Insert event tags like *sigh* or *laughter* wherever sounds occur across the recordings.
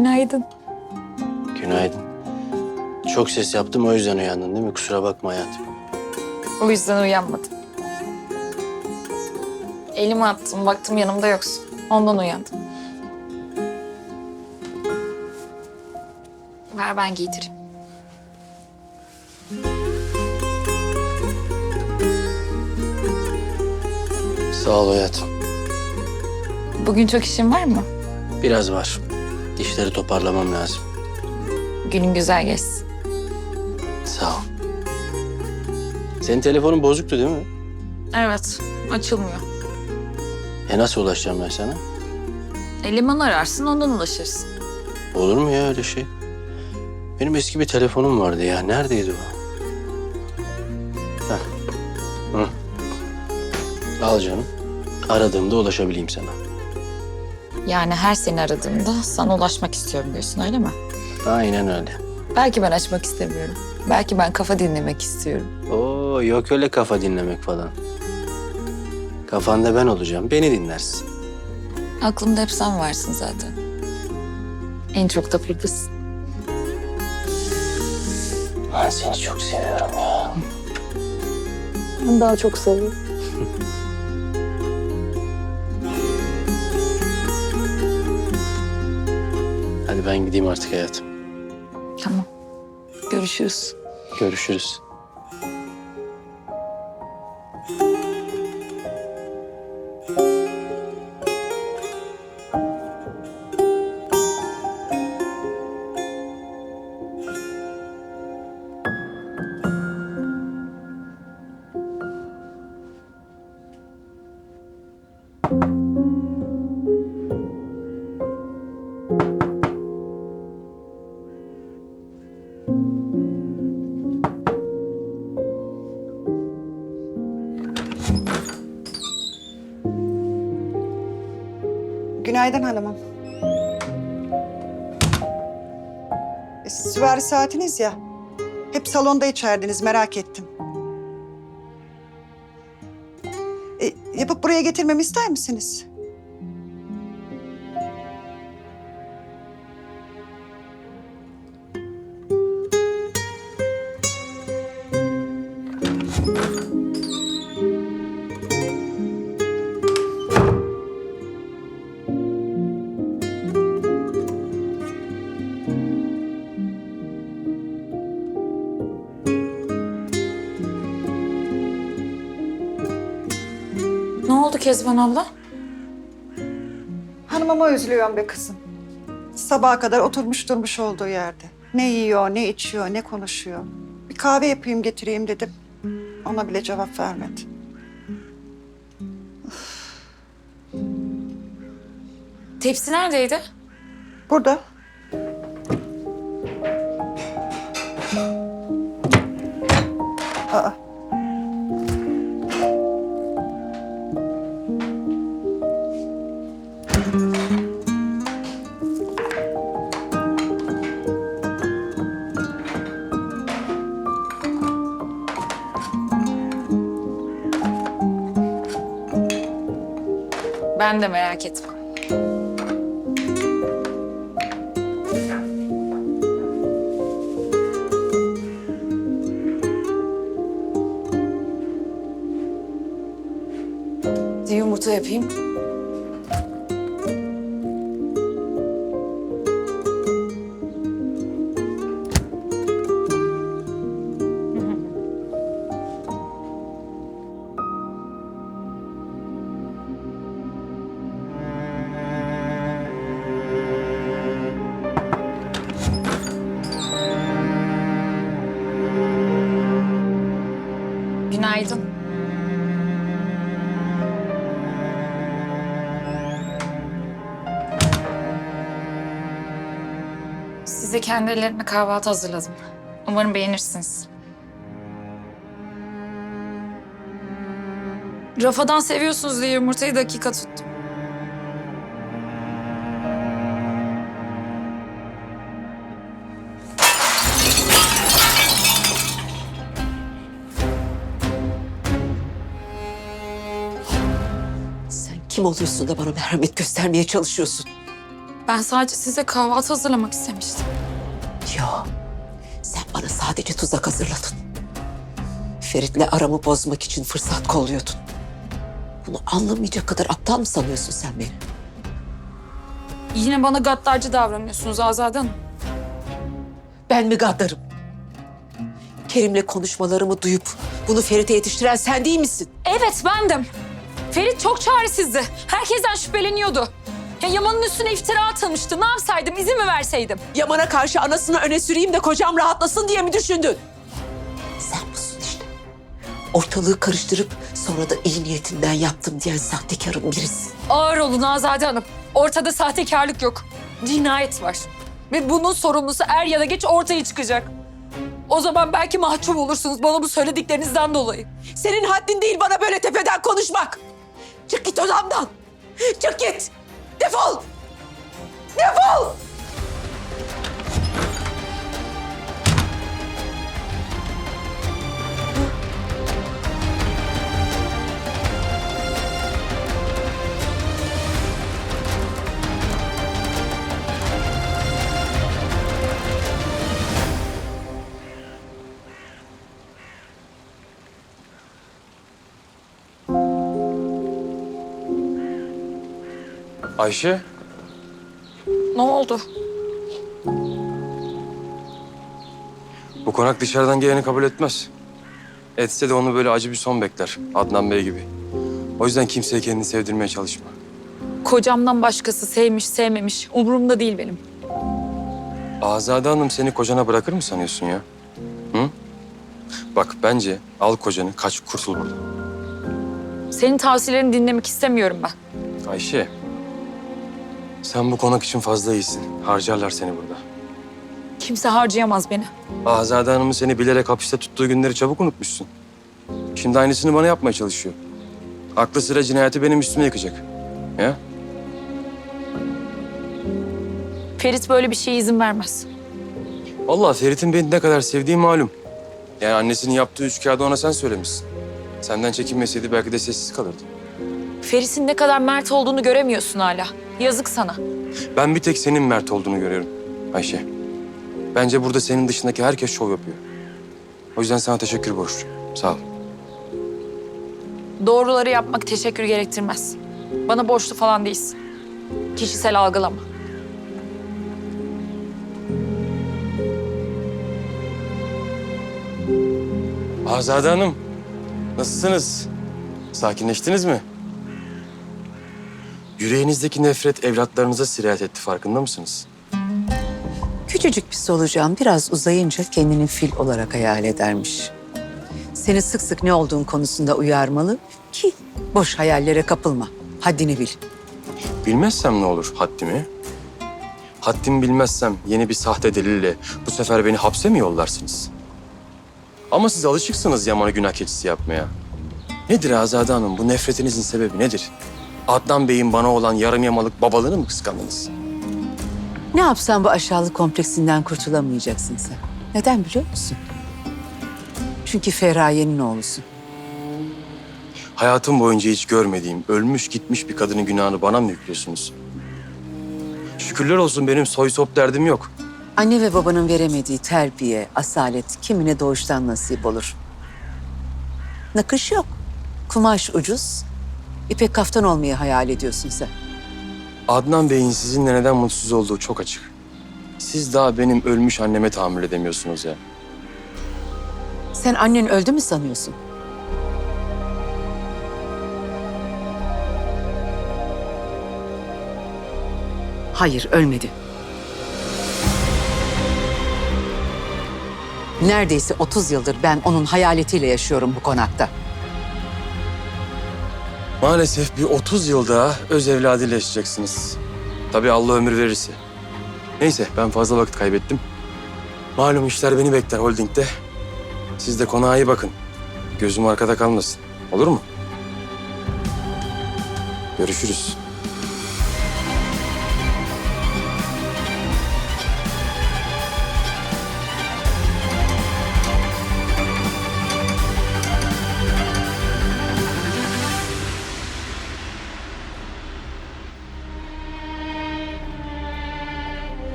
Günaydın. Günaydın. Çok ses yaptım o yüzden uyandın değil mi? Kusura bakma hayatım. O yüzden uyanmadım. Elimi attım, baktım yanımda yoksun. Ondan uyandım. Ver ben giydireyim. Sağ ol hayatım. Bugün çok işin var mı? Biraz var. Dişleri toparlamam lazım. Günün güzel geçsin. Sağ ol. Senin telefonun bozuktu değil mi? Evet, açılmıyor. E nasıl ulaşacağım ben sana? Eleman ararsın, ondan ulaşırsın. Olur mu ya öyle şey? Benim eski bir telefonum vardı ya. Neredeydi o? Heh. Hı. Al canım. Aradığımda ulaşabileyim sana. Yani her seni aradığımda sana ulaşmak istiyorum diyorsun öyle mi? Aynen öyle. Belki ben açmak istemiyorum. Belki ben kafa dinlemek istiyorum. Oo yok öyle kafa dinlemek falan. Kafanda ben olacağım. Beni dinlersin. Aklımda hep sen varsın zaten. En çok da buradasın. Ben seni çok seviyorum ya. Ben daha çok seviyorum. *laughs* Hadi ben gideyim artık hayatım. Tamam. Görüşürüz. Görüşürüz. Günaydın hanımım. E, Süvari saatiniz ya. Hep salonda içerdiniz merak ettim. E, yapıp buraya getirmemi ister misiniz? Kezban abla? Hanımıma üzülüyorum be kızım. Sabaha kadar oturmuş durmuş olduğu yerde. Ne yiyor, ne içiyor, ne konuşuyor. Bir kahve yapayım getireyim dedim. Ona bile cevap vermedi. Tepsi neredeydi? Burada. Aa. Ben de merak etme. Bir yumurta yapayım. Size kendi ellerimle kahvaltı hazırladım. Umarım beğenirsiniz. Rafadan seviyorsunuz diye yumurtayı dakika tuttum. Sen kim oluyorsun da bana merhamet göstermeye çalışıyorsun? Ben sadece size kahvaltı hazırlamak istemiştim. Yo, sen bana sadece tuzak hazırladın. Ferit'le aramı bozmak için fırsat kolluyordun. Bunu anlamayacak kadar aptal mı sanıyorsun sen beni? Yine bana gaddarcı davranıyorsunuz Azade Hanım. Ben mi gaddarım? Kerim'le konuşmalarımı duyup bunu Ferit'e yetiştiren sen değil misin? Evet bendim. Ferit çok çaresizdi. Herkesten şüpheleniyordu. Ya Yaman'ın üstüne iftira atılmıştı. Ne yapsaydım? İzin mi verseydim? Yaman'a karşı anasını öne süreyim de kocam rahatlasın diye mi düşündün? Sen busun işte. Ortalığı karıştırıp sonra da iyi niyetinden yaptım diyen sahtekarın birisi. Ağır olun Azade Hanım. Ortada sahtekarlık yok. Cinayet var. Ve bunun sorumlusu er ya da geç ortaya çıkacak. O zaman belki mahcup olursunuz bana bu söylediklerinizden dolayı. Senin haddin değil bana böyle tepeden konuşmak. Çık git odamdan. Çık git. Defol. Defol. Ayşe, Ne oldu? bu konak dışarıdan geleni kabul etmez. Etse de onu böyle acı bir son bekler. Adnan Bey gibi. O yüzden kimseye kendini sevdirmeye çalışma. Kocamdan başkası sevmiş sevmemiş umurumda değil benim. Azade Hanım seni kocana bırakır mı sanıyorsun ya? Hı? Bak bence al kocanı kaç kurtul buradan. Senin tavsiyelerini dinlemek istemiyorum ben. Ayşe, sen bu konak için fazla iyisin. Harcarlar seni burada. Kimse harcayamaz beni. Azade Hanım'ın seni bilerek hapiste tuttuğu günleri çabuk unutmuşsun. Şimdi aynısını bana yapmaya çalışıyor. Aklı sıra cinayeti benim üstüme yıkacak. Ya? Ferit böyle bir şeye izin vermez. Vallahi Ferit'in beni ne kadar sevdiği malum. Yani annesinin yaptığı üç kağıdı ona sen söylemişsin. Senden çekinmeseydi belki de sessiz kalırdı. Ferit'in ne kadar mert olduğunu göremiyorsun hala. Yazık sana. Ben bir tek senin mert olduğunu görüyorum Ayşe. Bence burada senin dışındaki herkes şov yapıyor. O yüzden sana teşekkür borçluyum. Sağ ol. Doğruları yapmak teşekkür gerektirmez. Bana borçlu falan değilsin. Kişisel algılama. Azade Hanım, nasılsınız? Sakinleştiniz mi? Yüreğinizdeki nefret evlatlarınıza sirayet etti farkında mısınız? Küçücük bir solucan biraz uzayınca kendini fil olarak hayal edermiş. Seni sık sık ne olduğun konusunda uyarmalı ki boş hayallere kapılma. Haddini bil. Bilmezsem ne olur haddimi? Haddimi bilmezsem yeni bir sahte delille bu sefer beni hapse mi yollarsınız? Ama siz alışıksınız Yaman'ı günah keçisi yapmaya. Nedir Azade Hanım bu nefretinizin sebebi nedir? Adnan Bey'in bana olan yarım yamalık babalığını mı kıskandınız? Ne yapsan bu aşağılık kompleksinden kurtulamayacaksın sen. Neden biliyor musun? Çünkü Feraye'nin oğlusun. Hayatım boyunca hiç görmediğim, ölmüş gitmiş bir kadının günahını bana mı yüklüyorsunuz? Şükürler olsun benim soy sop derdim yok. Anne ve babanın veremediği terbiye, asalet kimine doğuştan nasip olur. Nakış yok. Kumaş ucuz. İpek kaftan olmayı hayal ediyorsun sen. Adnan Bey'in sizinle neden mutsuz olduğu çok açık. Siz daha benim ölmüş anneme tahammül edemiyorsunuz ya. Sen annen öldü mü sanıyorsun? Hayır, ölmedi. Neredeyse 30 yıldır ben onun hayaletiyle yaşıyorum bu konakta. Maalesef bir 30 yıl daha öz evladıyla yaşayacaksınız. Tabii Allah ömür verirse. Neyse ben fazla vakit kaybettim. Malum işler beni bekler holdingde. Siz de konağa iyi bakın. Gözüm arkada kalmasın. Olur mu? Görüşürüz.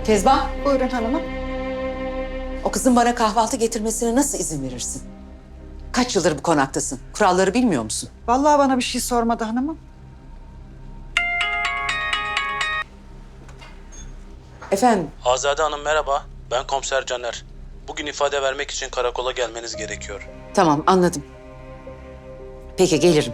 Kezban, Buyurun hanımım. o kızın bana kahvaltı getirmesine nasıl izin verirsin? Kaç yıldır bu konaktasın? Kuralları bilmiyor musun? Vallahi bana bir şey sormadı hanımım. Efendim, Azade Hanım merhaba. Ben komiser Caner. Bugün ifade vermek için karakola gelmeniz gerekiyor. tamam anladım. Peki gelirim.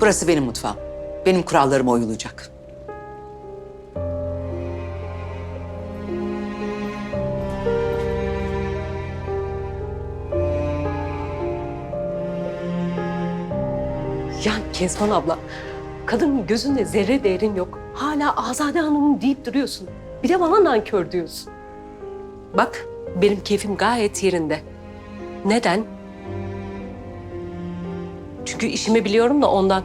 Burası benim mutfağım. Benim kurallarıma uyulacak. Ya Kezban abla, kadının gözünde zerre değerin yok. Hala Azade Hanım'ın deyip duruyorsun. Bir de bana nankör diyorsun. Bak, benim keyfim gayet yerinde. Neden? Çünkü işimi biliyorum da ondan.